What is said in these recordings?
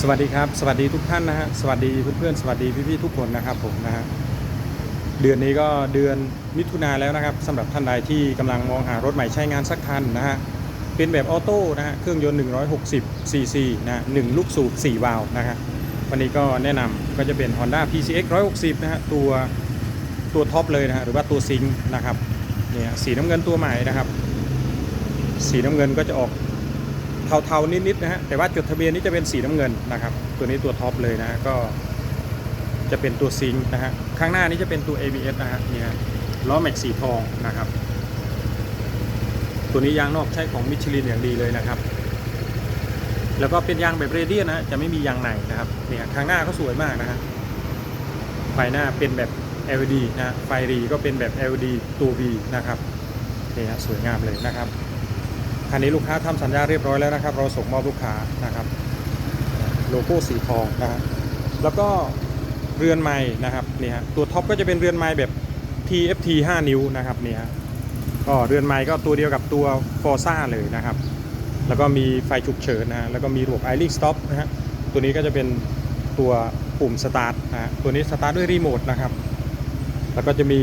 สวัสดีครับ สวัสดีทุกท่านนะฮะสวัสดีเพื่อนๆสวัสดีพี่ๆทุกคนนะครับผมนะฮะเดือนนี้ก็เดือนมิถุนาแล้วนะครับสำหรับท่านใดที่กำลังมองหารถใหม่ใช้งานสักคันนะฮะเป็นแบบออโต้นะฮะเครื่องยนต์ 160 cc นะฮะหนึ่งลูกสูบ4วาล์วนะฮะวันนี้ก็แนะนำก็จะเป็น Honda PCX 160นะฮะตัวตัวท็อปเลยนะฮะหรือว่าตัวซิงค์นะครับเนี่ยสีน้ำเงินตัวใหม่นะครับ สีน้ำเงินก็จะออก เทาๆนิดๆนะฮะแต่ว่าจดทะเบียนนี้จะเป็นสีน้ำเงินนะครับ ตัวนี้ตัวท็อปเลยนะก็จะเป็นตัวซิงค์นะฮะข้างหน้านี้จะเป็นตัว ABS นะฮะนี่ฮะล้อแม็กสีทองนะครับ ตัวนี้ยางนอกใช้ของมิชลินอย่างดีเลยนะครับ แล้วก็เป็นยางแบบเรเดียนนะฮะจะไม่มียางในนะครับเนี่ยข้างหน้าก็สวยมากนะฮะไฟหน้าเป็นแบบ LED นะฮะไฟรีก็เป็นแบบ LED ตัว V นะครับนี่ฮะสวยงามเลยนะครับ คันนี้ลูกค้าทำสัญญาเรียบร้อยแล้วนะครับ เราส่งมอบลูกค้านะครับโลโก้สีทองนะฮะแล้วก็เรือนไม้นะครับนี่ฮะตัวท็อปก็จะเป็นเรือนไม้แบบ TFT 5 นิ้วนะครับนี่ฮะก็เรือนไม้ก็ตัวเดียวกับตัว f o r z a เลยนะครับ แล้วก็มีไฟฉุกเฉินนะฮะแล้วก็มีระบบ i l i n g stop นะฮะตัวนี้ก็จะเป็นตัวปุ่มสตาร์ทนะฮะตัวนี้สตาร์ทด้วยรีโมทนะครับ แล้วก็จะมี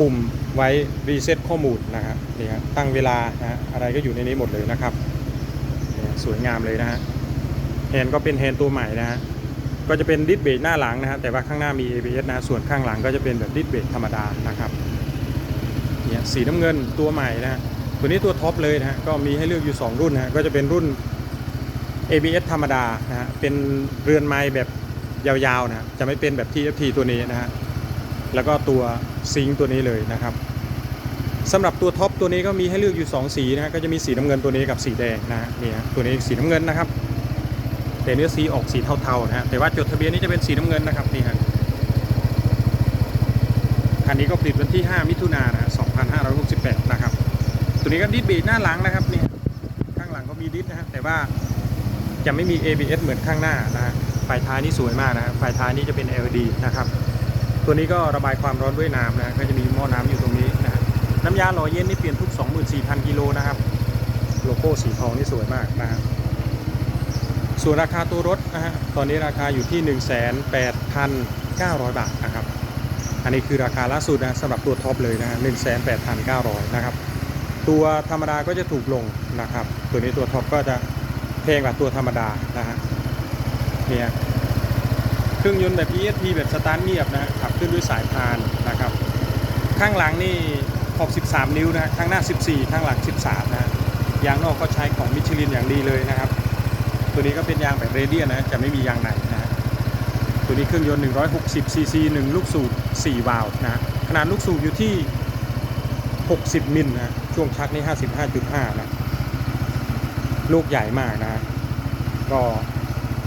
ปุ่มไว้รีเซ็ตข้อมูลนะครับนี่ฮะตั้งเวลานะฮะอะไรก็อยู่ในนี้หมดเลยนะครับสวยงามเลยนะฮะแฮนด์ก็เป็นแฮนด์ตัวใหม่นะฮะก็จะเป็นดิสเบรกหน้าหลังนะฮะแต่ว่าข้างหน้ามี ABS นะส่วนข้างหลังก็จะเป็นแบบดิสเบรกธรรมดานะครับเนี่ยสีน้ำเงินตัวใหม่นะฮะตัวนี้ตัวท็อปเลยนะฮะก็มีให้เลือกอยู่ 2 รุ่นนะฮะก็จะเป็นรุ่น ABS ธรรมดานะฮะเป็นเรือนไม้แบบยาวๆนะฮะจะไม่เป็นแบบ TFT ตัวนี้นะฮะ แล้วก็ตัวซิงค์ตัวนี้เลยนะครับสำหรับตัวท็อปตัวนี้ก็มีให้เลือกอยู่ 2 สีนะฮะก็จะมีสีน้ำเงินตัวนี้กับสีแดงนะฮะนี่ฮะตัวนี้สีน้ำเงินนะครับ แต่เนื้อสีออกสีเทาๆนะฮะแต่ว่าจดทะเบียนนี้จะเป็นสีน้ำเงินนะครับนี่ฮะคันนี้ก็ผลิตวันที่ 5 มิถุนายนนะฮะ2568 นะครับ ตัวนี้ก็ดิสเบรกหน้าหลังนะครับนี่ข้างหลังก็มีดิสนะฮะแต่ว่าจะไม่มี ABS เหมือนข้างหน้านะฮะไฟท้ายนี่สวยมากนะฮะไฟท้ายนี่จะเป็น LED นะครับ ตัวนี้ก็ระบายความร้อนด้วยน้ำนะก็จะมีหม้อน้ำอยู่ตรงนี้นะฮะน้ำยาหล่อเย็นนี่เปลี่ยนทุก 24,000 กิโลนะครับ โลโก้สีทองนี่สวยมากนะส่วนราคาตัวรถนะฮะตอนนี้ราคาอยู่ที่ 18,900 บาทนะครับ อันนี้คือราคาล่าสุดนะสำหรับตัวท็อปเลยนะ18,900 นะครับ ตัวธรรมดาก็จะถูกลงนะครับ ตัวนี้ตัวท็อปก็จะแพงกว่าตัวธรรมดานะฮะเนี่ย ครื่องยนต์แบบ ESP แบบสตาร์ทเงียบนะขับขึ้นด้วยสายพานนะครับ ข้างหลังนี่ขอบ 13 นิ้วนะข้างหน้า 14 ข้างหลัง 13 นะยางนอกก็ใช้ของมิชลินอย่างดีเลยนะครับ ตัวนี้ก็เป็นยางแบบเรเดียนนะจะไม่มียางไหนนะตัวนี้เครื่องยนต์ 160 cc 1ลูกสูบ4วาล์วนะขนาดลูกสูบอยู่ที่ 60 มิลนะฮะช่วงชักนี่55.5 นะลูกใหญ่มากนะก็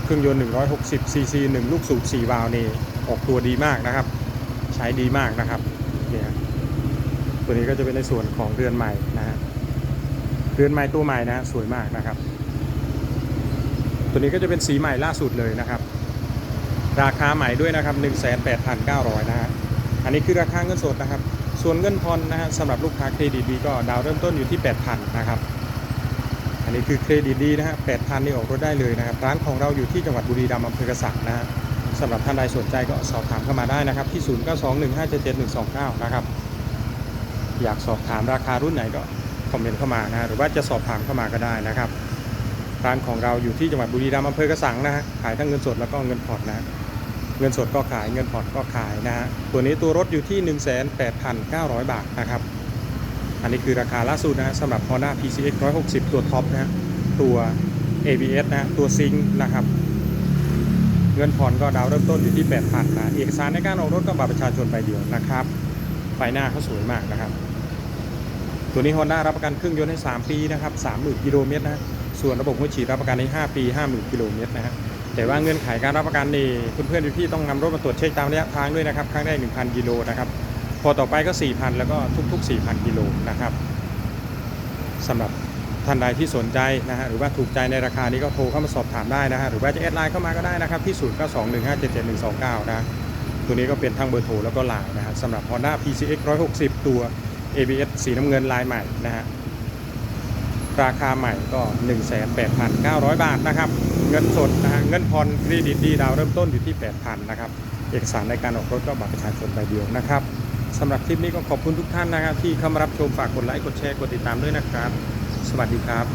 เครื่องยนต์ 160 cc 1ลูกสูบ4วาล์วนี่ออกตัวดีมากนะครับ ใช้ดีมากนะครับเนี่ยตัวนี้ก็จะเป็นในส่วนของเรือนใหม่นะฮะเรือนใหม่ตัวใหม่นะฮะสวยมากนะครับ ตัวนี้ก็จะเป็นสีใหม่ล่าสุดเลยนะครับ ราคาใหม่ด้วยนะครับ 18,900 นะฮะอันนี้คือราคาเงินสดนะครับ ส่วนเงินผ่อนนะฮะสำหรับลูกค้าเครดิตดีก็ดาวเริ่มต้นอยู่ที่ 8,000 นะครับ อันนี้คือเครดิตดีนะฮะ8,000นี่ออกรถได้เลยนะครับ ร้านของเราอยู่ที่จังหวัดบุรีรัมย์อำเภอกระสังนะฮะสำหรับท่านใดสนใจก็สอบถามเข้ามาได้นะครับ ที่ 0921577129 นะครับ อยากสอบถามราคารุ่นไหนก็คอมเมนต์เข้ามานะหรือว่าจะสอบถามเข้ามาก็ได้นะครับร้านของเราอยู่ที่จังหวัดบุรีรัมย์อำเภอกระสังนะฮะขายทั้งเงินสดแล้วก็เงินผ่อนนะเงินสดก็ขายเงินผ่อนก็ขายนะฮะตัวนี้ตัวรถอยู่ที่ 18,900 บาทนะครับ อันนี้คือราคาล่าสุดนะสำหรับ Honda PCX 160 ตัวท็อปนะฮะตัว ABS นะตัวซิงค์นะครับ เงินผ่อนก็ดาวเริ่มต้นอยู่ที่ 8,000นะเอกสารในการออกรถก็บัตรประชาชนใบเดียวนะครับไฟหน้าเขาสวยมากนะครับ ตัวนี้ Honda รับประกันเครื่องยนต์ให้ 3 ปีนะครับ 30,000 กิโลเมตรนะฮะส่วนระบบหัวฉีดรับประกันให้ 5 ปี 50,000 กิโลเมตรนะฮะแต่ว่าเงื่อนไขการรับประกันนี่เพื่อนๆพี่ๆต้องนำรถมาตรวจเช็คตามระยะทางด้วยนะครับครั้งแรก1,000 กิโลนะครับ พอต่อไปก็ 4,000 แล้วก็ทุก ๆ 4,000 กิโลนะครับสำหรับท่านใดที่สนใจนะฮะหรือว่าถูกใจในราคานี้ก็โทรเข้ามาสอบถามได้นะฮะหรือว่าจะแอดไลน์เข้ามาก็ได้นะครับที่ 0921577129 นะตัวนี้ก็เป็นทั้งเบอร์โทรแล้วก็ไลน์นะฮะสำหรับ Honda PCX 160 ตัว ABS สีน้ำเงินลายใหม่นะฮะราคาใหม่ก็ 1,8,900 บาทนะครับเงินสดนะฮะเงินผ่อนเครดิตดีดาวเริ่มต้นอยู่ที่ 8,000นะครับเอกสารในการออกรถก็บัตรประชาชนใบเดียวนะครับ สำหรับคลิปนี้ก็ขอบคุณทุกท่านนะครับ ที่เข้ามารับชมฝากกดไลค์กดแชร์กดติดตามด้วยนะครับ สวัสดีครับ